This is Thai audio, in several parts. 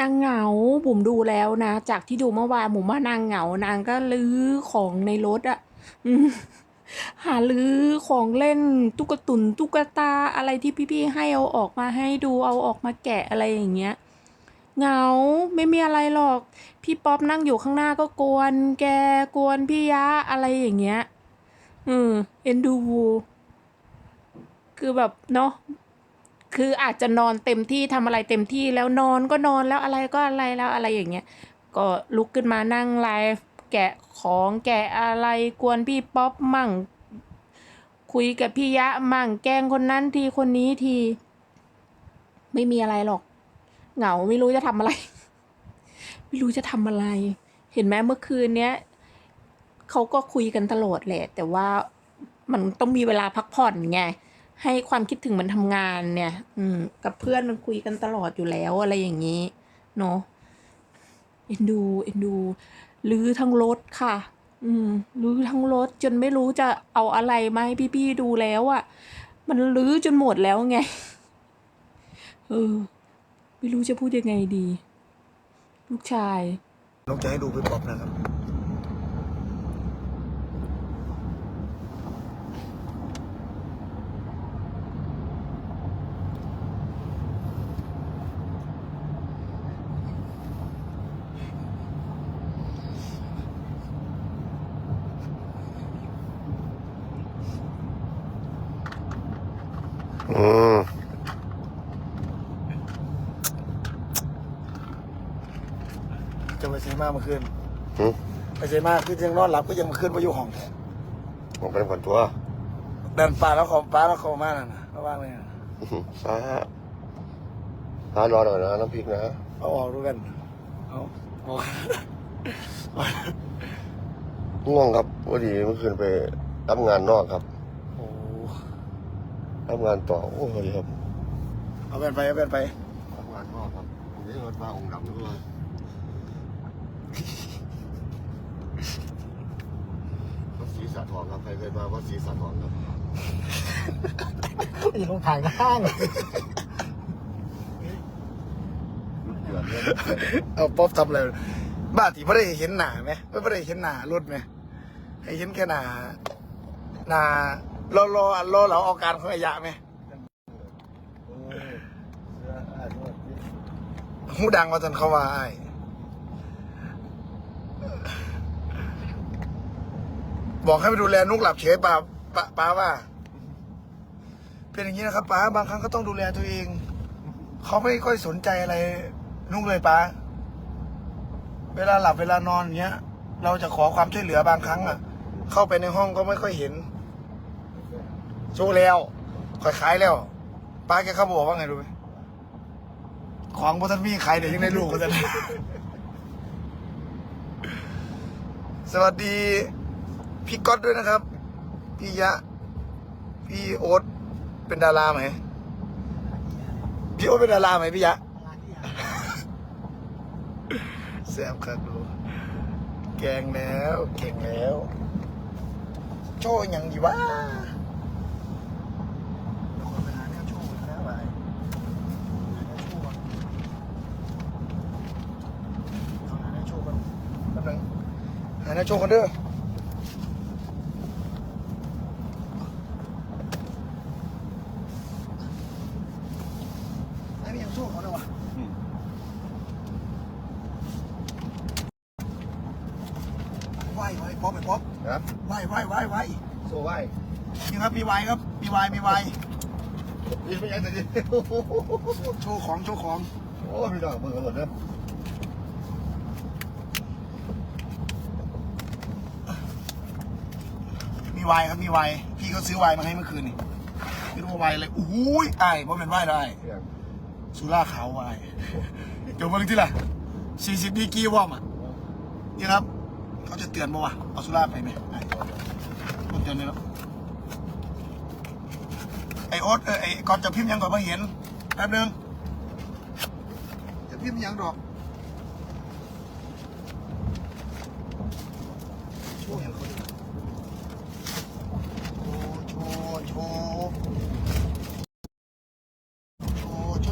นางเหงาบุ๋มดูแล้วนะ จากที่ดูเมื่อวานบุ๋มว่านางเหงานางก็ลื้อของในรถอะหาลื้อของเล่นตุ๊กตุนตุ๊กตาอะไรที่พี่ๆให้เอาออกมาให้ดูเอาออกมาแกะอะไรอย่างเงี้ยเหงาไม่มีอะไรหรอก พี่ป๊อปนั่งอยู่ข้างหน้าก็กวน แกกวนพี่ยะอะไรอย่างเงี้ยอืมเอ็นดูคือแบบเนาะ คืออาจจะนอนเต็มที่ทำอะไรเต็มที่แล้วนอนก็นอนแล้วอะไรก็อะไรแล้วอะไรอย่างเงี้ยก็ลุกขึ้นมานั่งไลฟ์แกะของแกะอะไรกวนพี่ป๊อปมั่ง คุยกับพี่ยะมั่งแกล้งคนนั้นทีคนนี้ที ไม่มีอะไรหรอก เหงาไม่รู้จะทำอะไร ไม่รู้จะทำอะไร เห็นไหมเมื่อคืนเนี้ยเขาก็คุยกันตลอดแหละ แต่ว่ามันต้องมีเวลาพักผ่อนไง ให้ความคิดถึงมันทำงานเนี่ย อืม กับเพื่อนมันคุยกันตลอดอยู่แล้วอะไรอย่างนี้ เนาะเอ็นดูเอ็นดูลื้อทั้งรถค่ะ อืมลื้อทั้งรถจนไม่รู้จะเอาอะไรมาให้พี่ๆดูแล้วอะ่ะ มันลื้อจนหมดแล้วไง เออ ไม่รู้จะพูดยังไงดี ลูกชายนกจะให้ดูพี่ป๊อปนะครับ อืมจะไปเซมาเมื่อคืนหืมไปเซมาคือยังนอนหลับก็ยังเมื่อคืนไปอยู่ห้องแท้ผมเป็นคนตัวเดินป่าแล้วเขอป้าแล้วเขอมานั่นนะระว่างเลยนะอื้อหือซาซานอนหน่อยนะน้ำพริกนะเอาออกดูกันเอาออกง่วงครับพอดีเมื่อคืนไปรับงานนอกครับ โอ้รับงานต่อ โอ้ยครับเอาเป็นไปเอาเป็นไปรับงานนอกครับนี่รถมาองค์ดำด้วยวัดศรีสะทองครับใครเคยมาวัดศรีสะทองครับอยู่ตรงถ่ายข้างเดือดเลยเอาป๊อปทำอะไรบ้าที่ไม่ได้เห็นหนาไหมไม่ได้เห็นหนารถไหมให้เห็นแค่หนาหนา รอรอรอเราเอาการของขยะไหมโอ้ยเสื้ออ่านวดนี่หูดังว่าจนเขาว่าอ้ายบอกให้ไปดูแลนุกหลับเฉยป้าป้าป้าว่า เป็นอย่างนี้นะครับป้าบางครั้งก็ต้องดูแลตัวเอง เขาไม่ค่อยสนใจอะไร นุกเลยป้าเวลาหลับเวลานอนอย่างเงี้ย เราจะขอความช่วยเหลือบางครั้งอะ เข้าไปในห้องก็ไม่ค่อยเห็น โชว์แล้วค่อยขายแล้วป้าแกเขาบอกว่าไงรู้ไหมของบทันมีใครเดี๋ยวยังได้ลูกกันจะสวัสดี พี่ก๊อตด้วยนะครับ พี่ยะ พี่โอ๊ตเป็นดาราไหมพี่โอ๊ตเป็นดาราไหมพี่ยะแซมครับดูแกงแล้ว เก่งแล้ว โชว์อย่างดีวะเดี๋ยวคนไปหาเนี่ยโชว์แล้วไป เอาหาหน้าโชว์กันแป๊บนึงหาหน้า โชว์กันเด้อไอ้นี่ยังโชว์เขาเลยวะไหวไหวป๊อปไปป๊อปนะไหวไหวไหวไหวโซ่ไหวนี่ครับมีไหวครับมีไหวมีไหวนี่ไม่ยังแต่ดิโชว์ของโชว์ของ โอ้พี่ดอกมือกันหมดเลย มีไหวครับมีไหวพี่เขาซื้อไหวมาให้เมื่อคืนนี่ไม่รู้ว่าไหวอะไรอุ้ยไอ้เพราะเป็นไหวได้สุราขาวไวายเดี๋ยวเบิ่งที่ละสี่สิบดีกรีวอมอะนี่ครับเขาจะเตือนบ่วะเอาสุราไปไหมไอ้มันเตือนเลยแล้วไอโอ๊ตเออไอก่อนจะพิมพ์ยังก่อนมาเห็นแป๊บนึงจะพิมพ์ยังดอกโชว์ยังเขาดิโชว์โชว์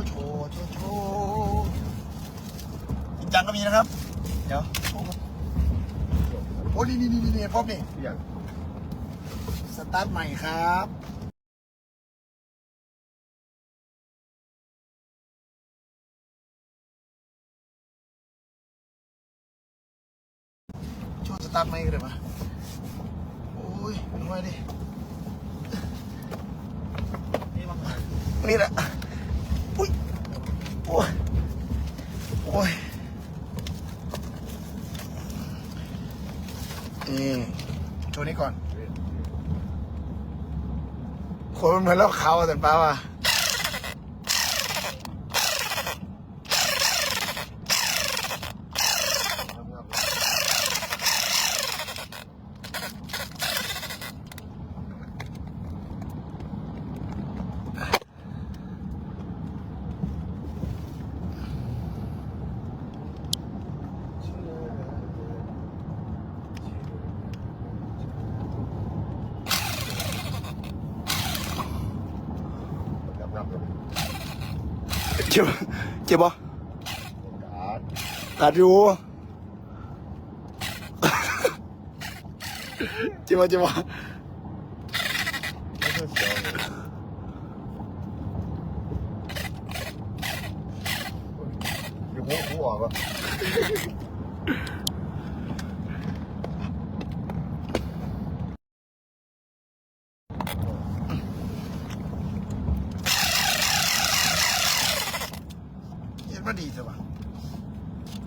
โชว์โชว์โชว์โชว์โชว์โชว์จังก็มีนะครับ เดี๋ยวโอ้นี่นี่นี่นี่พบนี่สตาร์ทใหม่ครับช่วยสตาร์ทใหม่กันเลยปะโอ้ยไมันไว้ดินี่แหละ โอ้ยโอ้ยนี่โชว์นี้ก่อนคนมันเหมือนแล้วเขาแต่ป้าว่ะ เจ็บเจ็บปะการ์ดตัดอ ยู่เจ็บปะเจ็บปะไม่ใช่เสียวเลยอ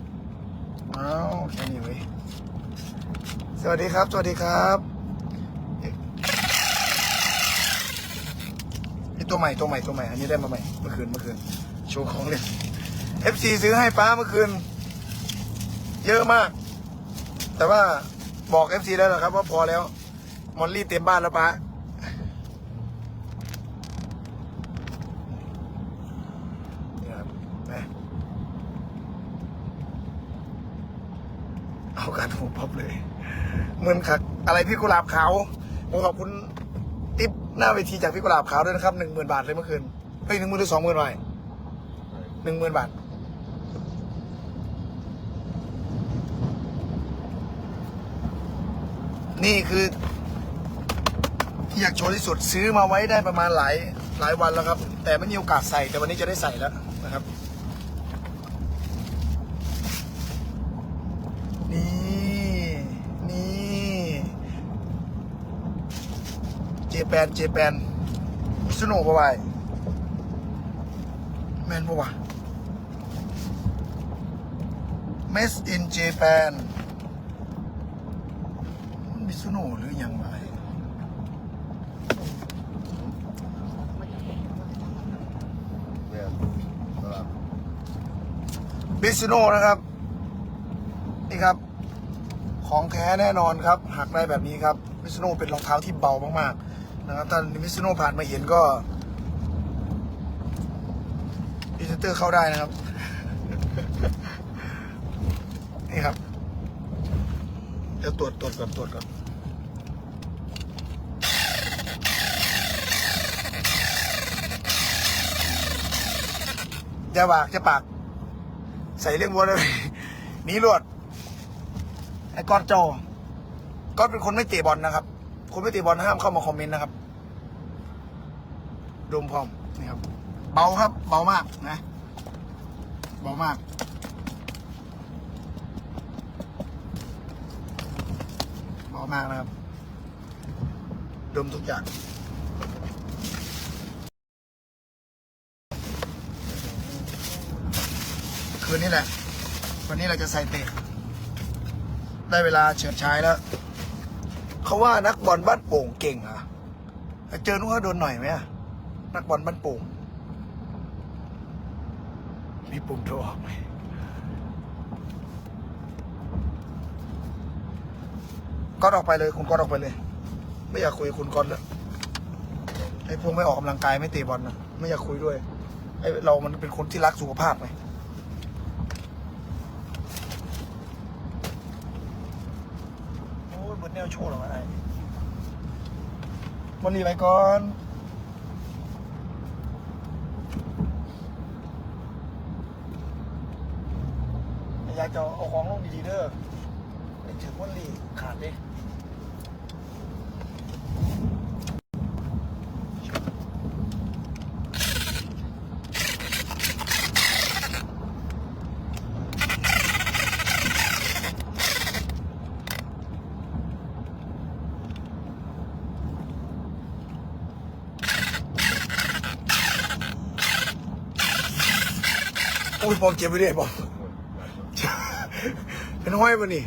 ยู่หัวหัวะเอ้าวแค่นี้เว้ยสวัสดีครับ สวัสดีครับนี่ตัวใหม่ตัวใหม่ตัวใหม่ อันนี้ได้มาใหม่ เมื่อคืนเมื่อคืน โชว์ของเล่น FC ซื้อให้ป้าเมื่อคืน เยอะมาก แต่ว่าบอก FC แล้วนะครับว่าพอแล้ว มอลลี่เต็มบ้านแล้วป้านี่ครับแม่ เอาการหูพับเลยเหมือนคักอะไรพี่กุหลาบขาวผมขอบคุณทิปหน้าเวทีจากพี่กุหลาบขาวด้วยนะครับหนึ่งหมื่นบาทเลยเมื่อคืนเฮ้ยหนึ่งหมื่นหรือสองหมื่นบาทหนึ่งหมื่นบาทนี่คือที่อยากโชว์ที่สุดซื้อมาไว้ได้ประมาณหลายหลายวันแล้วครับ แต่ไม่มีโอกาสใส่แต่วันนี้จะได้ใส่แล้วนะครับ นี่ นี่เจ แปนเจแปนมิซุโนะปะวายแมนปะวะ Made in Japan มิซุโนะหรือยังไงบมิซุโนะนะครับ นี่ครับ ของแท้แน่นอนครับ หักได้แบบนี้ครับมิซุโนะเป็นรองเท้าที่เบามากๆ นะครับถ้ามิซุโนะผ่านมาเห็นก็พรีเซนเตอร์เข้าได้นะครับ นี่ครับเดี๋ยวตรวจตรวจก่อนตรวจก่อนอย่าปากจะปาก ใส่เรื่องวัวเลยหนีรวดไอ้ก้อนโจก้อนเป็นคนไม่เตะบอลนะครับ คนไม่เตะบอลห้ามเข้ามาคอมเมนต์นะครับดมพร้อมนี่ครับ เบาครับ เบามากนะ เบามากเบามากนะครับ ดมทุกอย่างคืนนี้แหละ วันนี้เราจะใส่เตะได้เวลาเฉิดฉายแล้ว เขาว่านักบอลบ้านโป่งเก่งเหรอะเจอนุ้งเขาโดนหน่อยไหมอะนักบอลบ้านโป่งมีปุ่มโทรออกไหมก้อนออกไปเลย คุณก้อนออกไปเลย ไม่อยากคุยกับคุณก้อนแล้วไอ้พวกไม่ออกกำลังกายไม่เตะบอลนะไม่อยากคุยด้วยไอ้เรามันเป็นคนที่รักสุขภาพไง โอ้ยเบิร์ด แนวโชว์หรอวะไอ้วันนี้ไปก่อนอยากจะเอาของลงดีๆเด้อไปถึงวันลีขาดดิ โอ้ยปอมเจ็บไปเลยปอมเป็นห้อยปะนี่